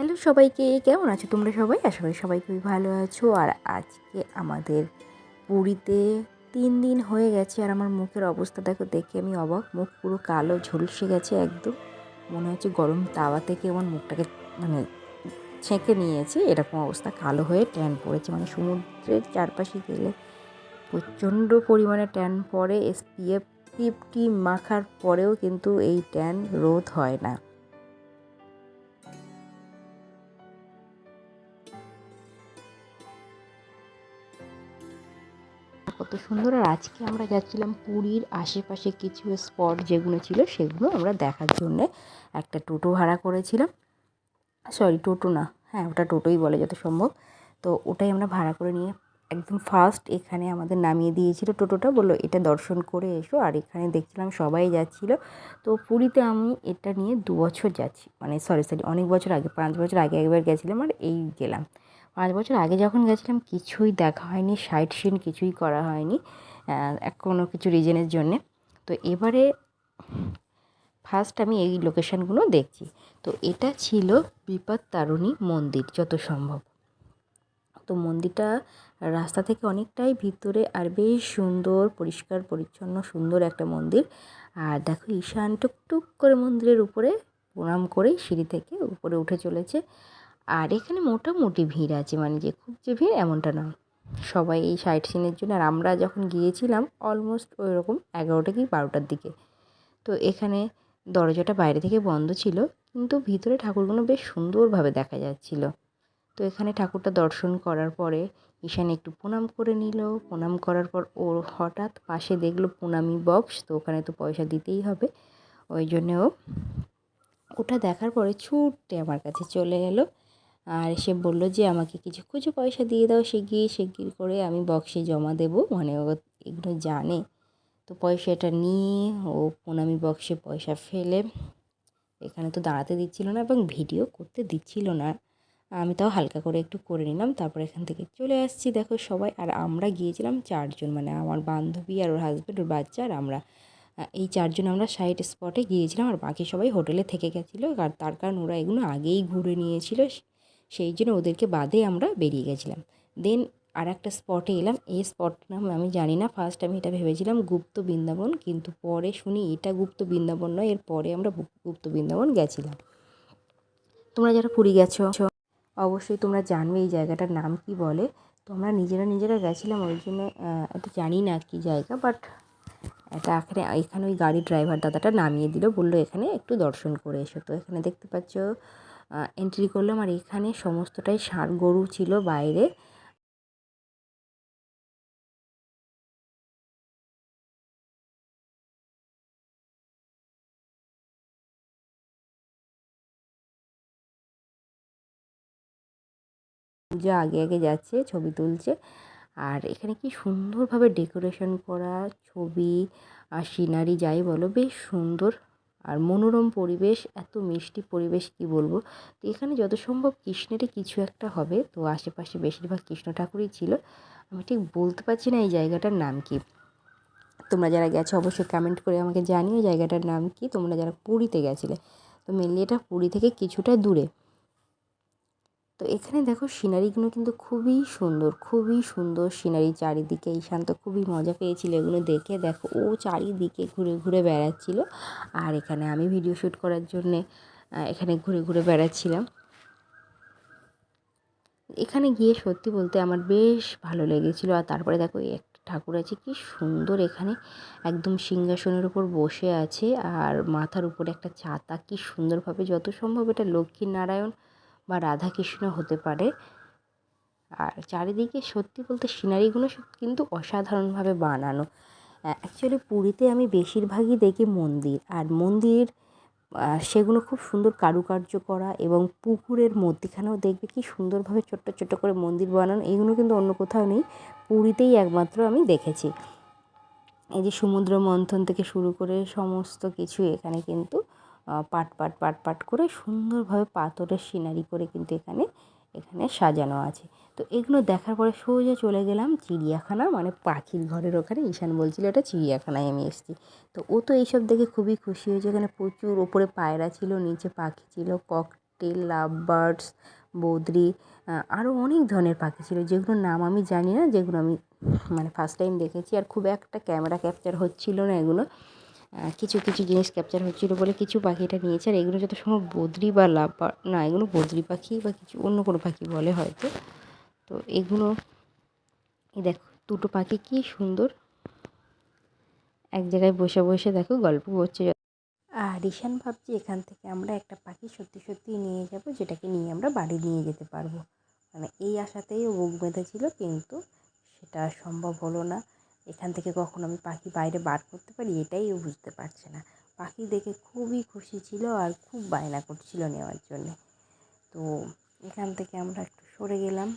Hello সবাইকে, কেমন আছো তোমরা সবাই? আশা করি সবাই খুবই ভালো আছো। আর আজকে আমাদের পুরীতে তিন দিন হয়ে গেছে আর আমার মুখের অবস্থা দেখো দেখে আমি অবাক। মুখ পুরো কালো, ঝলসে গেছে একদম। মনে হচ্ছে গরম তাওয়া থেকে আমার মুখটাকে মানে ছেঁকে নিয়েছে। এরকম অবস্থা, কালো হয়ে ট্যান পড়েছে। মানে সমুদ্রের চারপাশে গেলে প্রচণ্ড পরিমাণে ট্যান পড়ে। এসপিএফ ফিফটি মাখার পরেও কিন্তু এই ট্যান রোধ হয় না। কত সুন্দর। আর আজকে আমরা যাচ্ছিলাম পুরীর আশেপাশে কিছু স্পট যেগুলো ছিল, সেগুলো আমরা দেখার জন্যে একটা টোটো ভাড়া করেছিলাম। সরি, টোটো না হ্যাঁ ওটা টোটোই বলে যত সম্ভব। তো ওটাই আমরা ভাড়া করে নিয়ে একদম ফার্স্ট এখানে আমাদের নামিয়ে দিয়েছিল টোটোটা, বলল এটা দর্শন করে এসো। আর এখানে দেখছিলাম সবাই যাচ্ছিল। তো পুরীতে আমি এটা নিয়ে দু বছর যাচ্ছি মানে সরি সরি, অনেক বছর আগে, পাঁচ বছর আগে একবার গেছিলাম আর এই গেলাম। পাঁচ বছর আগে যখন গেছিলাম, কিছুই দেখা হয়নি সাইট সিন কিছুই করা হয়নি কোনো কিছু রিজনের জন্যে। তো এবারে ফার্স্ট আমি এই লোকেশানগুলো দেখছি। তো এটা ছিল বিপদ তারণী মন্দির যত সম্ভব। তো মন্দিরটা রাস্তা থেকে অনেকটাই ভিতরে আর বেশ সুন্দর, পরিষ্কার, পরিচ্ছন্ন, সুন্দর একটা মন্দির। আর দেখো ঈশান টুকটুক করে মন্দিরের উপরে প্রণাম করেই সিঁড়ি থেকে উপরে উঠে চলেছে। আর এখানে মোটামুটি ভিড় আছে মানে যে খুব যে ভিড় এমনটা নয়। সবাই এই সাইট সিনের জন্য আর আমরা যখন গিয়েছিলাম অলমোস্ট ওই রকম এগারোটা কি বারোটার দিকে। তো এখানে দরজাটা বাইরে থেকে বন্ধ ছিল, কিন্তু ভিতরে ঠাকুরগুলো বেশ সুন্দরভাবে দেখা যাচ্ছিল। তো এখানে ঠাকুরটা দর্শন করার পরে ঈশান একটু প্রণাম করে নিল। প্রণাম করার পর ওর হঠাৎ পাশে দেখল প্রণামি বক্স তো ওখানে তো পয়সা দিতেই হবে। ওই জন্যে ও ওটা দেখার পরে ছুটতে আমার কাছে চলে এলো। আর সে বলল যে, আমাকে কিছু কিছু পয়সা দিয়ে দাও সে গিয়ে সে শিগগির করে আমি বক্সে জমা দেবো। মানে ও এগুলো জানে। তো পয়সাটা নিয়ে ও প্রণামি বক্সে পয়সা ফেলে এখানে তো দাঁড়াতে দিচ্ছিল না এবং ভিডিও করতে দিচ্ছিল না। আমি তাও হালকা করে একটু করে নিলাম, তারপর এখান থেকে চলে আসছি। দেখো সবাই, আর আমরা গিয়েছিলাম চারজন মানে আমার বান্ধবী আর ওর হাজব্যান্ড ওর বাচ্চা আর আমরা। এই চারজন আমরা সাইড স্পটে গিয়েছিলাম আর বাকি সবাই হোটেলে থেকে গেছিল। আর তার কারণ ওরা এগুলো আগেই ঘুরে নিয়েছিল। সেই জন্য ওদেরকে বাদে আমরা বেরিয়ে গেছিলাম। দেন আর একটা স্পটে এলাম। এই স্পট নাম আমি জানি না। ফার্স্ট আমি এটা ভেবেছিলাম গুপ্ত বৃন্দাবন, কিন্তু পরে শুনি এটা গুপ্ত বৃন্দাবন নয়। এর পরে আমরা গুপ্ত বৃন্দাবন গেছিলাম। তোমরা যারা পুরী গেছো, অবশ্যই তোমরা জানবে এই জায়গাটার নাম কি বলে। তো আমরা নিজেরা নিজেরা গেছিলাম, ওই জন্য এটা জানি না কি জায়গা বাট এটা এখানে এখানে ওই গাড়ির ড্রাইভার দাদাটা নামিয়ে দিল। বলল এখানে একটু দর্শন করে এসো। তো এখানে দেখতে পাচ্ছ এন্ট্রি করলাম আর এখানে সমস্তটাই ষাঁড় গরু ছিল বাইরে। পূজা আগে আগে যাচ্ছে, ছবি তুলছে। আর এখানে কি সুন্দরভাবে ডেকোরেশন করা, ছবি আর সিনারি যাই বলো, বেশ সুন্দর। আর মনোরম পরিবেশ, এত মিষ্টি পরিবেশ কি বলব? তো এখানে যত সম্ভব কৃষ্ণেরই কিছু একটা হবে। তো আশেপাশে বেশিরভাগ কৃষ্ণ ঠাকুরই ছিল। আমি ঠিক বলতে পারছি না এই জায়গাটার নাম কি। তোমরা যারা গেছো অবশ্যই কমেন্ট করে আমাকে জানিও জায়গাটার নাম কি। তোমরা যারা পুরীতে গেছিলে। তো মেনলি এটা পুরী থেকে কিছুটা দূরে। তো এখানে দেখো সিনারিগুলো কিন্তু খুবই সুন্দর খুবই সুন্দর সিনারি চারিদিকে। ঈশান্ত খুবই মজা পেয়েছিল এগুলো দেখে। দেখো ও চারিদিকে ঘুরে ঘুরে বেড়াচ্ছিল। আর এখানে আমি ভিডিও শ্যুট করার জন্যে এখানে ঘুরে ঘুরে বেড়াচ্ছিলাম। এখানে গিয়ে সত্যি বলতে আমার বেশ ভালো লেগেছিলো। আর তারপরে দেখো একটা ঠাকুর আছে, কি সুন্দর এখানে। একদম সিংহাসনের উপর বসে আছে। আর মাথার উপরে একটা ছাতা, কি সুন্দরভাবে, যত সম্ভব এটা লক্ষ্মী নারায়ণ বা রাধাকৃষ্ণ হতে পারে। আর চারিদিকে সত্যি বলতে সিনারিগুলো কিন্তু অসাধারণভাবে বানানো। অ্যাকচুয়ালি পুরীতে আমি বেশিরভাগই দেখি মন্দির। আর মন্দির সেগুলো খুব সুন্দর কারুকার্য করা এবং পুকুরের মধ্যেখানেও দেখবে কি সুন্দরভাবে ছোট্ট ছোট্ট করে মন্দির বানানো, এগুলো কিন্তু অন্য কোথাও নেই। পুরীতেই একমাত্র আমি দেখেছি। এই যে সমুদ্র মন্থন থেকে শুরু করে সমস্ত কিছু এখানে কিন্তু পাট পাট পাট পাট করে সুন্দরভাবে পাথরের সিনারি করে কিন্তু এখানে এখানে সাজানো আছে। তো এগুলো দেখার পরে সোজা চলে গেলাম চিড়িয়াখানা মানে পাখির ঘরের ওখানে। ঈশান বলছিল, এটা চিড়িয়াখানায় আমি এসেছি। তো ও তো এইসব দেখে খুবই খুশি হয়েছে। এখানে প্রচুর ওপরে পায়রা ছিল, নিচে পাখি ছিল, ককটেল লাভ বার্ডস বদ্রি আরও অনেক ধরনের পাখি ছিল। যেগুলোর নাম আমি জানি না, যেগুলো আমি মানে ফার্স্ট টাইম দেখেছি। আর খুব একটা ক্যামেরা ক্যাপচার হচ্ছিল না এগুলো। কিছু কিছু জিনিস ক্যাপচার হচ্ছিল বলে কিছু পাখিটা নিয়েছে। আর এগুলো যত সময় বদ্রি বা লাভ না, এগুলো বদ্রি পাখি বা কিছু অন্য কোনো পাখি বলে হয়তো। তো এগুলো দেখো, দুটো পাখি কি সুন্দর। এক জায়গায় বসে বসে দেখো গল্প করছে। আর ঈশান ভাবছি এখান থেকে আমরা একটা পাখি সত্যি সত্যি নিয়ে যাব, যেটাকে নিয়ে আমরা বাড়ি নিয়ে যেতে পারব। মানে এই আশাতেই ও বুক বেঁধেছিল, কিন্তু সেটা সম্ভব হলো না। এখান থেকে কখন আমি পাখি বাইরে বার করতে পারি এটাই ও বুঝতে পারছে না। পাখি দেখে খুবই খুশি ছিল আর খুব বায়না করছিল নেওয়ার জন্যে। তো এখান থেকে আমরা একটু সরে গেলাম।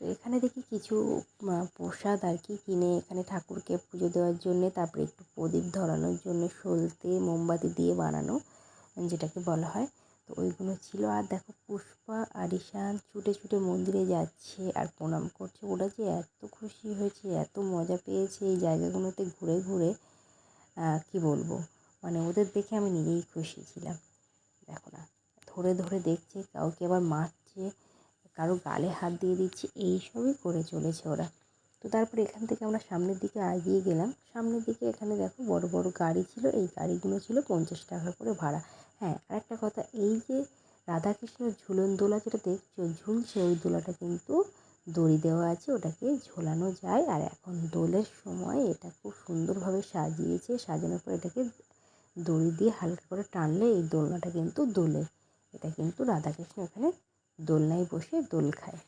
তো এখানে দেখি কিছু প্রসাদ আর কি কিনে এখানে ঠাকুরকে পুজো দেওয়ার জন্য, তারপরে একটু প্রদীপ ধরানোর জন্য সলতে মোমবাতি দিয়ে বানানো, যেটাকে বলা হয়। তো ওইগুলো ছিল। আর দেখো পুষ্পা আর ঈশান ছুটে ছুটে মন্দিরে যাচ্ছে আর প্রণাম করছে। ওরা যে এত খুশি হয়েছে, এত মজা পেয়েছে এই জায়গাগুলোতে ঘুরে ঘুরে কি বলব? মানে ওদের দেখে আমি নিজেই খুশি ছিলাম। দেখো না, ধরে ধরে দেখছে, কাউকে আবার মারছে, কারও গালে হাত দিয়ে দিচ্ছে, এইসবই করে চলেছে ওরা। তো তারপরে এখান থেকে আমরা সামনের দিকে এগিয়ে গেলাম। সামনের দিকে এখানে দেখো বড় বড় গাড়ি ছিল, এই গাড়িগুলো ছিল পঞ্চাশ টাকা করে ভাড়া। হ্যাঁ আরেকটা কথা, এই যে রাধাকৃষ্ণের ঝুলন দোলা যেটা দেখছ, ঝুলছে, ওই দোলাটা কিন্তু দড়ি দেওয়া আছে, ওটাকে ঝোলানো যায়। আর এখন দোলের সময় এটা খুব সুন্দরভাবে সাজিয়েছে, সাজানোর পর এটাকে দড়ি দিয়ে হালকা করে টানলে এই দোলনাটা কিন্তু দোলে। এটা কিন্তু রাধাকৃষ্ণ এখানে দোলনায় বসে দোল খায়।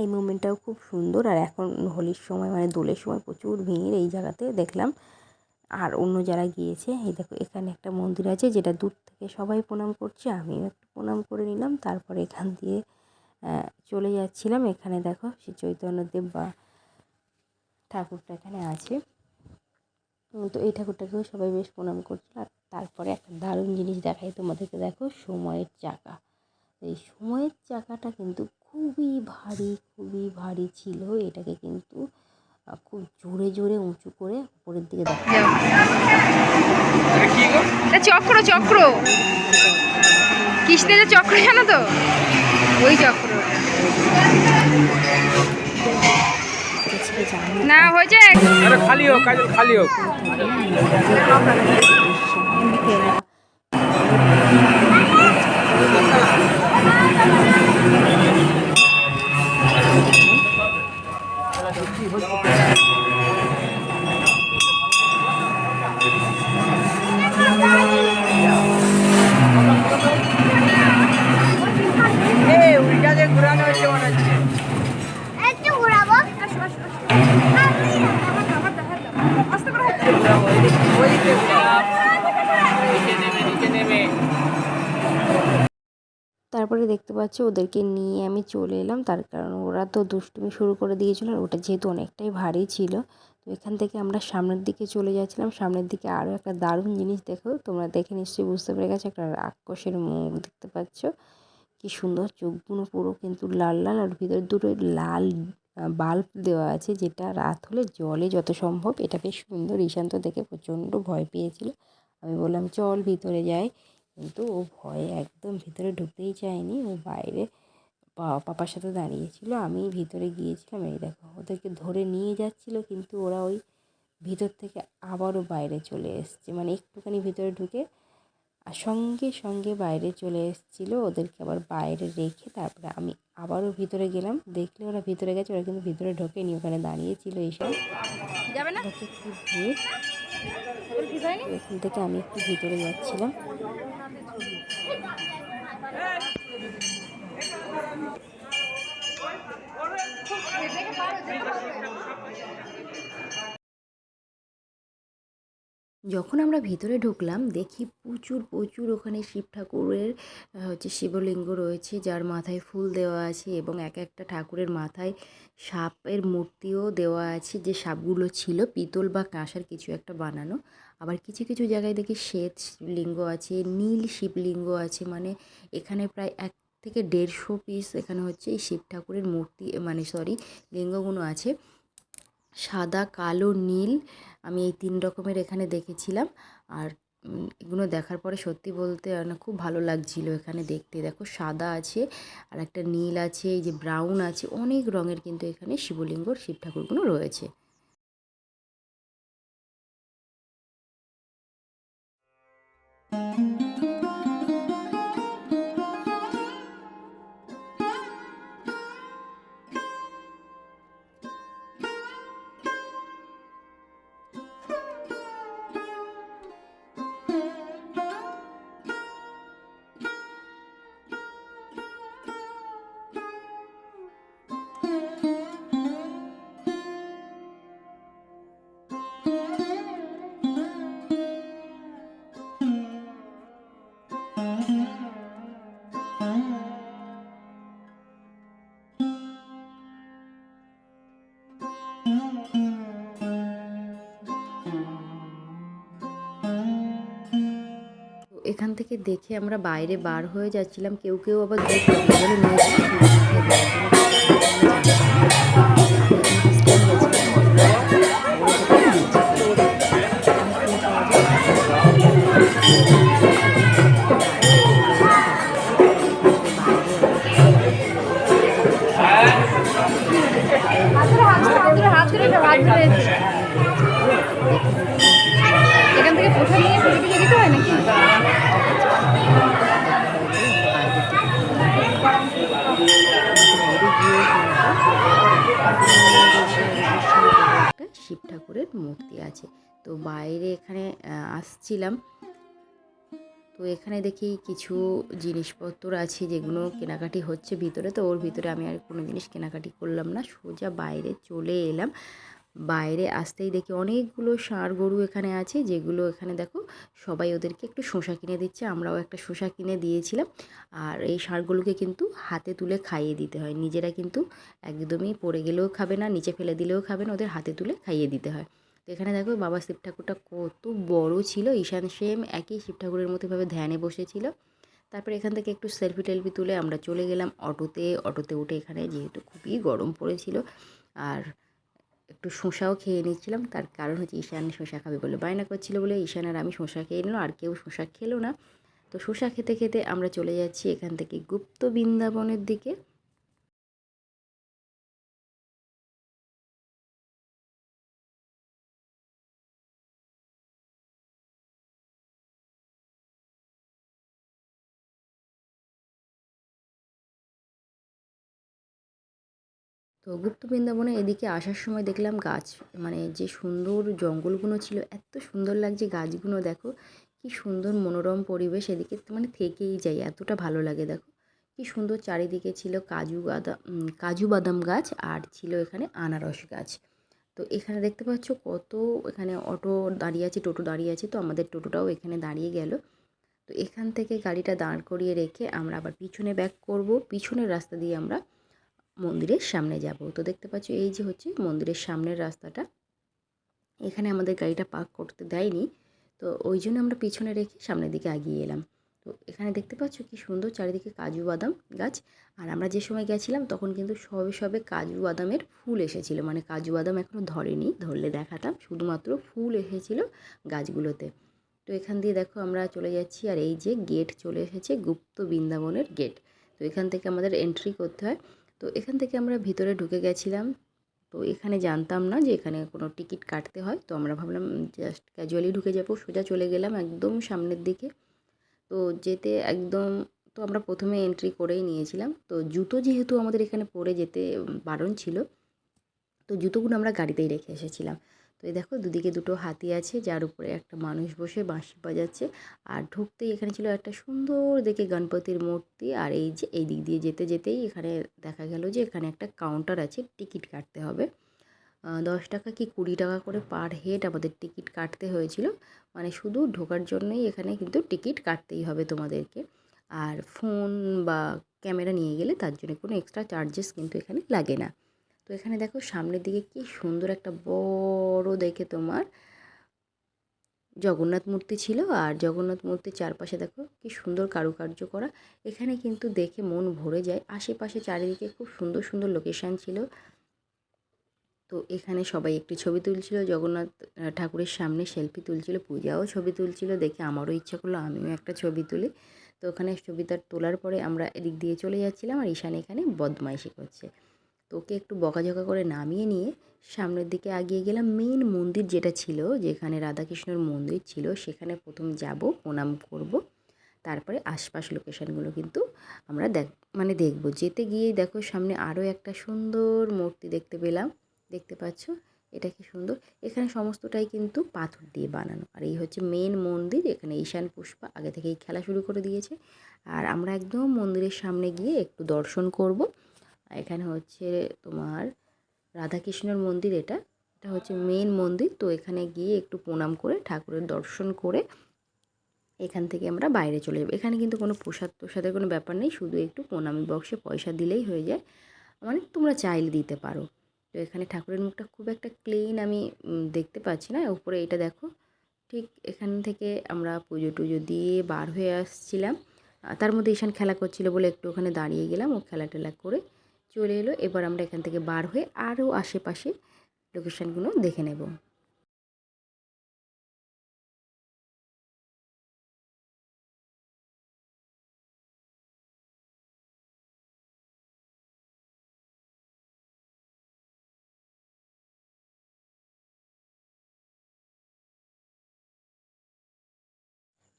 এই মুমেন্টটাও খুব সুন্দর। আর এখন হোলির সময় মানে দোলের সময় প্রচুর ভিড় এই জায়গাতে, দেখলাম। আর অন্য যারা গিয়েছে, এই দেখো এখানে একটা মন্দির আছে যেটা দূর থেকে সবাই প্রণাম করছে, আমিও একটু প্রণাম করে নিলাম, তারপরে এখান দিয়ে চলে যাচ্ছিলাম। এখানে দেখো শ্রী চৈতন্যদেব বা ঠাকুরটা এখানে আছে। তো এই ঠাকুরটাকেও সবাই বেশ প্রণাম করছিল। আর তারপরে একটা দারুণ জিনিস দেখাই তোমাদেরকে, দেখো সময়ের চাকা। এই সময়ের চাকাটা কিন্তু খুবই ভারী খুবই ভারী ছিল। এটাকে কিন্তু খুব জোরে জোরে উঁচু করে উপরের দিকে দেখা এটা চক্র চক্র। কৃষ্ণের যে চক্র জানো তো? ওই চক্র। না হয়েছে। আরে খালি হোক কাজল খালি হোক একটু দেখতে পাচ্ছ, ওদেরকে নিয়ে আমি চলে এলাম। তার কারণ ওরা তো দুষ্টুমি শুরু করে দিয়েছিল আর ওটা যেহেতু অনেকটাই ভারী ছিল, তো এখান থেকে আমরা সামনের দিকে চলে যাচ্ছিলাম। সামনের দিকে আরও একটা দারুণ জিনিস দেখো, তোমরা দেখে নিশ্চয়ই বুঝতে পেরে গেছো, একটা রাক্ষসের মুখ দেখতে পাচ্ছ। কি সুন্দর চোখগুলো পুরো কিন্তু লাল লাল, আর ভিতরে দুটো লাল বাল্ব দেওয়া আছে, যেটা রাত হলে জলে যত সম্ভব। এটা বেশ সুন্দর, ঈশান্ত দেখে প্রচণ্ড ভয় পেয়েছিল। আমি বললাম, চল ভিতরে যাই। কিন্তু ও ভয়ে একদম ভিতরে ঢুকতেই চায়নি। ও বাইরে পাপার সাথে দাঁড়িয়েছিল। আমি ভিতরে গিয়েছিলাম। এই দেখো ওদেরকে ধরে নিয়ে যাচ্ছিল কিন্তু ওরা ওই ভিতর থেকে আবারও বাইরে চলে এসছে। মানে একটুখানি ভিতরে ঢুকে আর সঙ্গে সঙ্গে বাইরে চলে এসেছিল। ওদেরকে আবার বাইরে রেখে তারপরে আমি আবারও ভিতরে গেলাম। দেখলে ওরা ভিতরে গেছে ওরা কিন্তু ভিতরে ঢোকেনি। ওখানে দাঁড়িয়েছিল এইসব যাবে না? কি ভিড় তো এখান থেকে আমি একটু ভিতরে যাচ্ছিলাম। যখন আমরা ভিতরে ঢুকলাম, দেখি প্রচুর প্রচুর ওখানে শিব ঠাকুরের হচ্ছে শিবলিঙ্গ রয়েছে, যার মাথায় ফুল দেওয়া আছে এবং এক একটা ঠাকুরের মাথায় সাপের মূর্তিও দেওয়া আছে। যে সাপগুলো ছিল, পিতল বা কাঁসার কিছু একটা বানানো। আবার কিছু কিছু জায়গায় দেখি শ্বেত শিবলিঙ্গ আছে, নীল শিবলিঙ্গ আছে মানে এখানে প্রায় এক থেকে দেড়শো পিস এখানে হচ্ছে এই শিব ঠাকুরের মূর্তি মানে সরি লিঙ্গগুলো আছে। সাদা, কালো, নীল, আমি এই তিন রকমের এখানে দেখেছিলাম। আর এগুলো দেখার পরে সত্যি বলতে না খুব ভালো লাগছিল এখানে দেখতে। দেখো সাদা আছে, আর একটা নীল আছে, এই যে ব্রাউন আছে, অনেক রঙের কিন্তু এখানে শিবলিঙ্গর শিব ঠাকুরগুলো রয়েছে। তো এখান থেকে দেখে আমরা বাইরে বার হয়ে যাচ্ছিলাম। কেউ কেউ আবার দু বলে ঠাকুরের মূর্তি আছে। তো বাইরে এখানে আসছিলাম। তো এখানে দেখি কিছু জিনিসপত্র আছে যেগুলো কেনাকাটি হচ্ছে ভিতরে। তো ওর ভিতরে আমি আর কোনো জিনিস কেনাকাটি করলাম না। সোজা বাইরে চলে এলাম। বাইরে আসতেই দেখি অনেকগুলো ষাঁড় গরু এখানে আছে, যেগুলো এখানে দেখো সবাই ওদেরকে একটু শসা কিনে দিচ্ছে, আমরাও একটা শসা কিনে দিয়েছিলাম। আর এই ষাঁড়গুলোকে কিন্তু হাতে তুলে খাইয়ে দিতে হয়। নিজেরা কিন্তু একদমই পড়ে গেলেও খাবে না, নিচে ফেলে দিলেও খাবে না, ওদের হাতে তুলে খাইয়ে দিতে হয়। তো এখানে দেখো বাবা শিব ঠাকুরটা কত বড় ছিল, ঈশান সেম একই শিব ঠাকুরের মতো ভাবে ধ্যানে বসেছিল। তারপরে এখান থেকে একটু সেলফি টেলফি তুলে আমরা চলে গেলাম অটোতে। অটোতে উঠে এখানে যেহেতু খুবই গরম পড়েছিল। আর একটু শোঁসাও খেয়ে নিচ্ছিলাম। তার কারণ হচ্ছে ঈশান শোঁসা খাবে বলে বায়না করছিল বলে, ঈশান আর আমি শোঁসা খেয়ে নিলাম, আর কেউ শোঁসা খেলো না। তো শোঁসা খেতে খেতে আমরা চলে যাচ্ছি এখান থেকে গুপ্ত বৃন্দাবনের দিকে। তো গুপ্ত বৃন্দাবনে এদিকে আসার সময় দেখলাম গাছ মানে যে সুন্দর জঙ্গলগুলো ছিল, এত সুন্দর লাগছে গাছগুলো, দেখো। কি সুন্দর মনোরম পরিবেশ এদিকে মানে থেকেই যাই এতটা ভালো লাগে, দেখো। কি সুন্দর চারিদিকে ছিল কাজু বাদাম কাজু বাদাম গাছ আর ছিল এখানে আনারস গাছ। তো এখানে দেখতে পাচ্ছ কত এখানে অটো দাঁড়িয়ে আছে, টোটো দাঁড়িয়ে আছে, তো আমাদের টোটোটাও এখানে দাঁড়িয়ে গেল। তো এখান থেকে গাড়িটা দাঁড় করিয়ে রেখে আমরা আবার পিছনে ব্যাক করব, পিছনের রাস্তা দিয়ে আমরা মন্দিরের সামনে যাব। তো দেখতে পাচ্ছ এই যে হচ্ছে মন্দিরের সামনের রাস্তাটা। এখানে আমাদের গাড়িটা পার্ক করতে দেয়নি। তো ওই জন্য আমরা পিছনে রেখে সামনের দিকে এগিয়ে এলাম। তো এখানে দেখতে পাচ্ছ কি সুন্দর চারিদিকে কাজু বাদাম গাছ। আর আমরা যে সময় গেছিলাম তখন কিন্তু সবে সবে কাজু বাদামের ফুল এসেছিল। মানে কাজু বাদাম এখনও ধরেনি, ধরলে দেখাতাম। শুধুমাত্র ফুল এসেছিল গাছগুলোতে। তো এখান দিয়ে দেখো আমরা চলে যাচ্ছি। আর এই যে গেট চলে এসেছে, গুপ্ত বৃন্দাবনের গেট। তো এখান থেকে আমাদের এন্ট্রি করতে হয়। তো এখান থেকে আমরা ভিতরে ঢুকে গেছিলাম। তো এখানে জানতাম না যে এখানে কোনো টিকিট কাটতে হয়। তো আমরা ভাবলাম জাস্ট ক্যাজুয়ালি ঢুকে যাব, সোজা চলে গেলাম একদম সামনের দিকে। তো যেতে একদম, তো আমরা প্রথমে এন্ট্রি করেই নিয়েছিলাম। তো জুতো যেহেতু আমাদের এখানে পরে যেতে বারণ ছিল, তো জুতোগুলো আমরা গাড়িতেই রেখে এসেছিলাম। তো এই দেখো দুদিকে দুটো হাতি আছে, যার উপরে একটা মানুষ বসে বাঁশি বাজাচ্ছে। আর ঢুকতেই এখানে ছিল একটা সুন্দর দেখে গণপতির মূর্তি। আর এই যে এই দিক দিয়ে যেতে যেতেই এখানে দেখা গেল যে এখানে একটা কাউন্টার আছে, টিকিট কাটতে হবে। দশ টাকা কি কুড়ি টাকা করে পার হেড আমাদের টিকিট কাটতে হয়েছিল। মানে শুধু ঢোকার জন্যই এখানে কিন্তু টিকিট কাটতেই হবে তোমাদেরকে। আর ফোন বা ক্যামেরা নিয়ে গেলে তার জন্য কোনো এক্সট্রা চার্জেস কিন্তু এখানে লাগে না। তো এখানে দেখো সামনের দিকে কি সুন্দর একটা বড় দেখে তোমার জগন্নাথ মূর্তি ছিল আর জগন্নাথ মূর্তির চারপাশে দেখো কি সুন্দর কারুকার্য করা। এখানে কিন্তু দেখে মন ভরে যায়। আশেপাশে চারিদিকে খুব সুন্দর সুন্দর লোকেশান ছিল। তো এখানে সবাই একটি ছবি তুলছিল, জগন্নাথ ঠাকুরের সামনে সেলফি তুলছিল, পূজাও ছবি তুলছিল, দেখে আমারও ইচ্ছা করল আমিও একটা ছবি তুলি। তো ওখানে ছবিটা তোলার পরে আমরা এদিক দিয়ে চলে যাচ্ছিলাম আর ঈশান এখানে বদমাইশি করছে। ওকে একটু বকাঝকা করে নামিয়ে নিয়ে সামনের দিকে আগিয়ে গেলাম। মেন মন্দির যেটা ছিল, যেখানে রাধাকৃষ্ণর মন্দির ছিল, সেখানে প্রথম যাব, প্রণাম করব। তারপরে আশপাশ লোকেশানগুলো কিন্তু আমরা দেখ মানে দেখব। যেতে গিয়ে দেখো সামনে আরও একটা সুন্দর মূর্তি দেখতে পেলাম। দেখতে পাচ্ছ? এটা কি সুন্দর? এখানে সমস্তটাই কিন্তু পাথর দিয়ে বানানো। আর এই হচ্ছে মেন মন্দির, এখানে ঈশান পুষ্পা আগে থেকেই খেলা শুরু করে দিয়েছে। আর আমরা একদম মন্দিরের সামনে গিয়ে একটু দর্শন করব। এখানে হচ্ছে তোমার রাধাকৃষ্ণর মন্দির এটা। এটা হচ্ছে মেন মন্দির। তো এখানে গিয়ে একটু প্রণাম করে, ঠাকুরের দর্শন করে এখান থেকে আমরা বাইরে চলে যাব। এখানে কিন্তু কোনো প্রসাদ প্রসাদের কোনো ব্যাপার নেই, শুধু একটু প্রণামী বক্সে পয়সা দিলেই হয়ে যায়। মানে তোমরা চাইলে দিতে পারো। তো এখানে ঠাকুরের মুখটা খুব একটা ক্লিন আমি দেখতে পাচ্ছি না। উপরে এটা দেখো, ঠিক এখান থেকে আমরা পুজো টুজো দিয়ে বার হয়ে আসছিলাম। তার মধ্যে ঈশান খেলা করছিল বলে একটু ওখানে দাঁড়িয়ে গেলাম। ও খেলা টেলা করে চলে এলো। এবার আমরা এখান থেকে বার হয়ে আরও আশেপাশে লোকেশানগুলো দেখে নেব।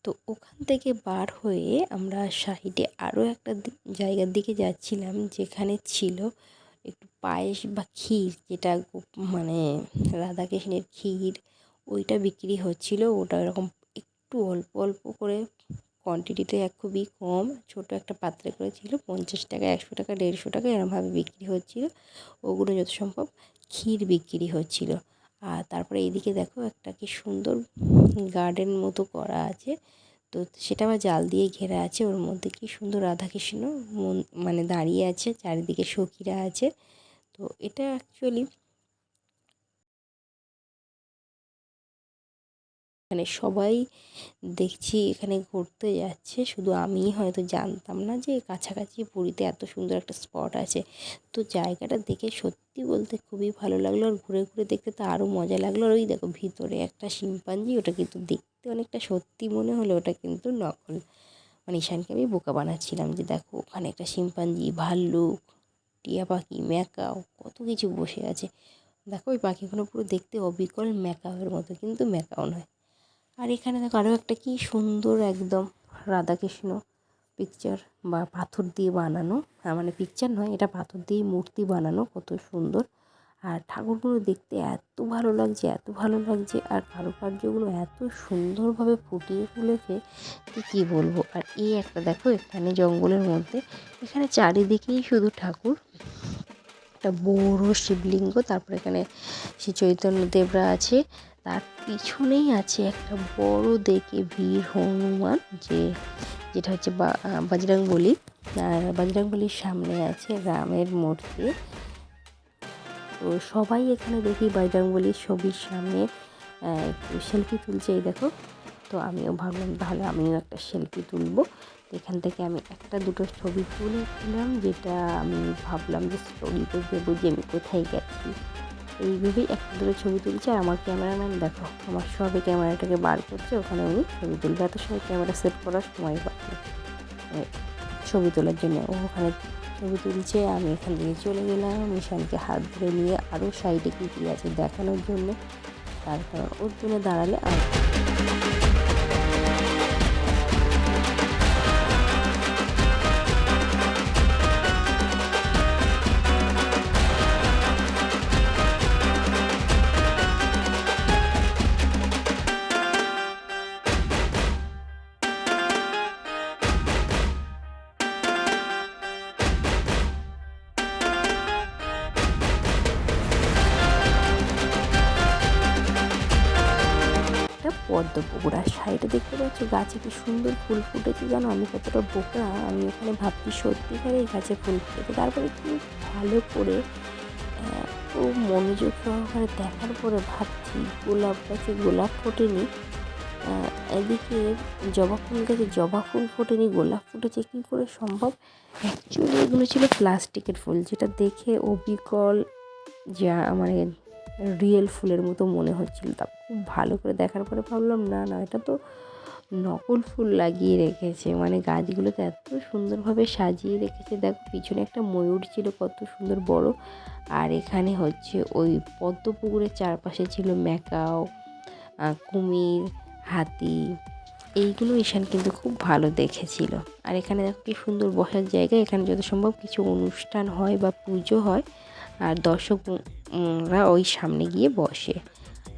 তো ওখান থেকে বার হয়ে আমরা সাইডে আরও একটা জায়গার দিকে যাচ্ছিলাম যেখানে ছিল একটু পায়েস বা ক্ষীর যেটা মানে রাধাকৃষ্ণের ক্ষীর ওইটা বিক্রি হচ্ছিল। ওটা এরকম একটু অল্প অল্প করে কোয়ান্টিটিতে এক খুবই কম, ছোট একটা পাত্রে করে ছিল, পঞ্চাশ টাকা, একশো টাকা, দেড়শো টাকা এরমভাবে বিক্রি হচ্ছিল। ওগুলো যত সম্ভব ক্ষীর বিক্রি হচ্ছিল। আর তারপরে এইদিকে দেখো একটা কি সুন্দর গার্ডেন মতো করা আছে। তো সেটা আবার জাল দিয়ে ঘেরা আছে, ওর মধ্যে কি সুন্দর রাধাকৃষ্ণ মন- মানে দাঁড়িয়ে আছে, চারিদিকে সখীরা আছে। তো এটা অ্যাকচুয়ালি এখানে সবাই দেখছি এখানে ঘুরতে যাচ্ছে। শুধু আমিই হয়তো জানতাম না যে কাছাকাছি পুরীতে এত সুন্দর একটা স্পট আছে। তো জায়গাটা দেখে সত্যি বলতে খুবই ভালো লাগল। আর ঘুরে ঘুরে দেখতে তো আরও মজা লাগল। আর ওই দেখো ভিতরে একটা শিম্পাঞ্জি, ওটা কিন্তু দেখতে অনেকটা সত্যি মনে হলো। ওটা কিন্তু নকল। মানে ঈশানকে আমি বোকা বানাচ্ছিলাম যে দেখো, ওখানে একটা শিম্পাঞ্জি, ভাল্লুক, টিয়া পাখি, ম্যাকাও, কত কিছু বসে আছে। দেখো ওই পাখিগুলো পুরো দেখতে অবিকল ম্যাকাওয়ের মতো, কিন্তু ম্যাকাও নয়। আর এখানে দেখো আরও একটা কি সুন্দর একদম রাধাকৃষ্ণ পিকচার বা পাথর দিয়ে বানানো। হ্যাঁ মানে পিকচার নয়, এটা পাথর দিয়ে মূর্তি বানানো, কত সুন্দর। আর ঠাকুরগুলো দেখতে এত ভালো লাগছে, এত ভালো লাগছে, আর কারুকার্যগুলো এত সুন্দরভাবে ফুটিয়ে তুলেছে যে কী বলব। আর এই একটা দেখো, এখানে জঙ্গলের মধ্যে, এখানে চারিদিকেই শুধু ঠাকুর, একটা বড় শিবলিঙ্গ, তারপর এখানে শ্রী চৈতন্য দেবরা আছে তার পিছনেই আছে একটা বড় দেখে বীর হনুমান, যে যেটা হচ্ছে বজরং আর বজরং সামনে আছে রামের মূর্তি। তো সবাই এখানে দেখি বজরং ছবির সামনে একটু সেলফি তুলছে, এই দেখো। তো আমিও ভাবলাম তাহলে আমিও একটা সেলফি তুলবো। এখান থেকে আমি একটা দুটো ছবি তুলেছিলাম যেটা আমি ভাবলাম যে স্টোরিতে দেবো যে আমি কোথায় গেছি। এই ভেবেই একটা দুটো ছবি তুলছে আর আমার ক্যামেরাম্যান, দেখো, আমার সবে ক্যামেরাটাকে বার করছে, ওখানে উনি ছবি তুলবে। এত সময় ক্যামেরা সেট করার সময় পাচ্ছে ছবি তোলার জন্য। ওখানে ছবি তুলছে, আমি এখান থেকে চলে গেলাম। মিশানকে হাত ধরে নিয়ে আরও সাইডে কী কী আছে দেখানোর জন্য। তার কারণ ওর জন্য দাঁড়ালে আর পদ্ম আর সাইডে দেখতে পাচ্ছ? গাছে কি সুন্দর ফুল ফুটেছে জানো? আমি কতটা বোকা, আমি ওখানে ভাবছি সত্যিকারে এই গাছে ফুল ফুটেছে। তারপরে কি ভালো করে ও মনোযোগ সহকারে দেখার পরে ভাবছি গোলাপ গাছে গোলাপ ফোটেনি। এদিকে জবা ফুল গাছে জবা ফুল ফোটেনি, গোলাপ ফুটেছে। কী করে সম্ভব? অ্যাকচুয়ালি এগুলো ছিল প্লাস্টিকের ফুল, যেটা দেখে অবিকল যা মানে রিয়েল ফুলের মতো মনে হচ্ছিল। তা খুব ভালো করে দেখার পরে ভাবলাম, না না, এটা তো নকল ফুল লাগিয়ে রেখেছে। মানে গাছগুলোতে এত সুন্দরভাবে সাজিয়ে রেখেছে। দেখো, পিছনে একটা ময়ূর ছিল কত সুন্দর বড়। আর এখানে হচ্ছে ওই পদ্ম পুকুরের চারপাশে ছিল ম্যাকাও কুমির, হাতি। এইগুলো ঈশান কিন্তু খুব ভালো দেখেছিল। আর এখানে দেখো কি সুন্দর বসার জায়গা। এখানে যত সম্ভব কিছু অনুষ্ঠান হয় বা পুজো হয় আর দর্শকরা ওই সামনে গিয়ে বসে।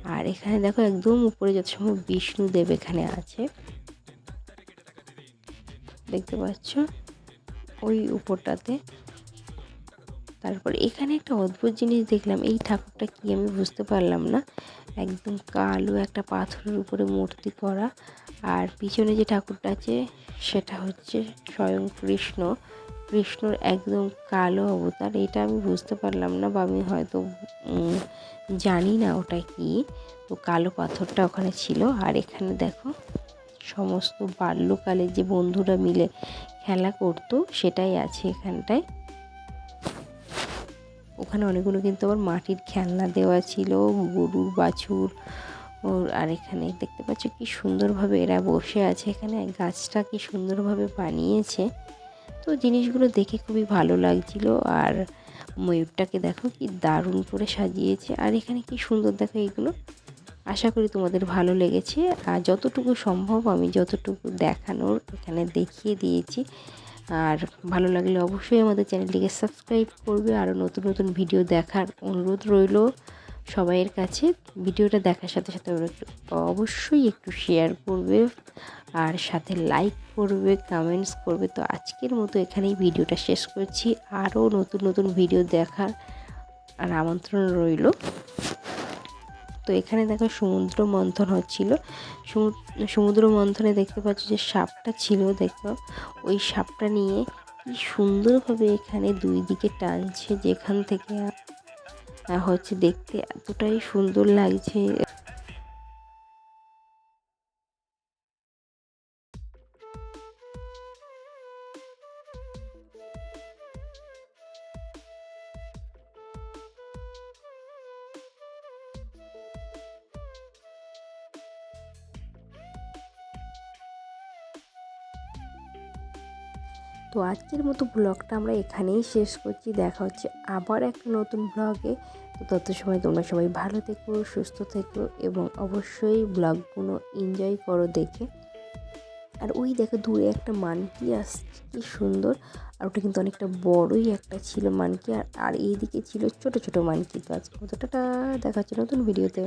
আর এখানে দেখো একদম উপরে যত সম্ভব বিষ্ণুদেব এখানে আছে। দেখতে পাচ্ছ? ওই উপরটাতে। তারপরে এখানে একটা অদ্ভুত জিনিস দেখলাম। এই ঠাকুরটা কি আমি বুঝতে পারলাম না। একদম কালো একটা পাথরের উপরে মূর্তি করা। আর পিছনে যে ঠাকুরটা আছে, সেটা হচ্ছে স্বয়ং কৃষ্ণ। কৃষ্ণর একদম কালো অবতার, এটা আমি বুঝতে পারলাম না বা আমি হয়তো জানি না ওটা কি। তো কালো পাথরটা ওখানে ছিল। আর এখানে দেখো, সমস্ত বাল্যকালে যে বন্ধুরা মিলে খেলা করতো, সেটাই আছে এখানটায়। ওখানে অনেকগুলো কিন্তু আবার মাটির খেলনা দেওয়া ছিল গরুর বাছুর, ওর আর এখানে দেখতে পাচ্ছ কি সুন্দরভাবে এরা বসে আছে। এখানে গাছটা কি সুন্দরভাবে বানিয়েছে। তো জিনিসগুলো দেখে খুবই ভালো লাগছিল। আর ময়ূরটাকে দেখো কি দারুণ করে সাজিয়েছে। আর এখানে কি সুন্দর দেখো এগুলো। আশা করি তোমাদের ভালো লেগেছে। আর যতটুকু সম্ভব আমি যতটুকু দেখানোর এখানে দেখিয়ে দিয়েছি। আর ভালো লাগলে অবশ্যই আমাদের চ্যানেলটিকে সাবস্ক্রাইব করবে। আরও নতুন নতুন ভিডিও দেখার অনুরোধ রইল। সবাইয়ের কাছে। ভিডিওটা দেখার সাথে সাথে ওরা একটু অবশ্যই একটু শেয়ার করবে আর সাথে লাইক করবে কমেন্টস করবে। তো আজকের মতো এখানেই ভিডিওটা শেষ করছি। আরও নতুন নতুন ভিডিও দেখার আর আমন্ত্রণ রইল। তো এখানে দেখো সমুদ্র মন্থন হচ্ছিল। সমু- সমুদ্র মন্থনে দেখতে পাচ্ছ যে সাপটা ছিল, দেখো। ওই সাপটা নিয়ে কি সুন্দরভাবে এখানে দুই দিকে টানছে যেখান থেকে হচ্ছে দেখতে এতটাই সুন্দর লাগছে। তো আজকের মতো ব্লগটা আমরা এখানেই শেষ করছি। দেখা হচ্ছে আবার একটা নতুন ব্লগে। তো তত সময় তোমরা সবাই ভালো থেকো, সুস্থ থেকো এবং অবশ্যই ব্লগগুলো এনজয় করো দেখে। আর ওই দেখো দূরে একটা মানকি আসছে, কি সুন্দর। আর ওটা কিন্তু অনেকটা বড়ই একটা ছিল মানকি। আর আর এইদিকে ছিল ছোট ছোট মানকি। তো আজকে মতো টাটা, দেখা হচ্ছে নতুন ভিডিওতে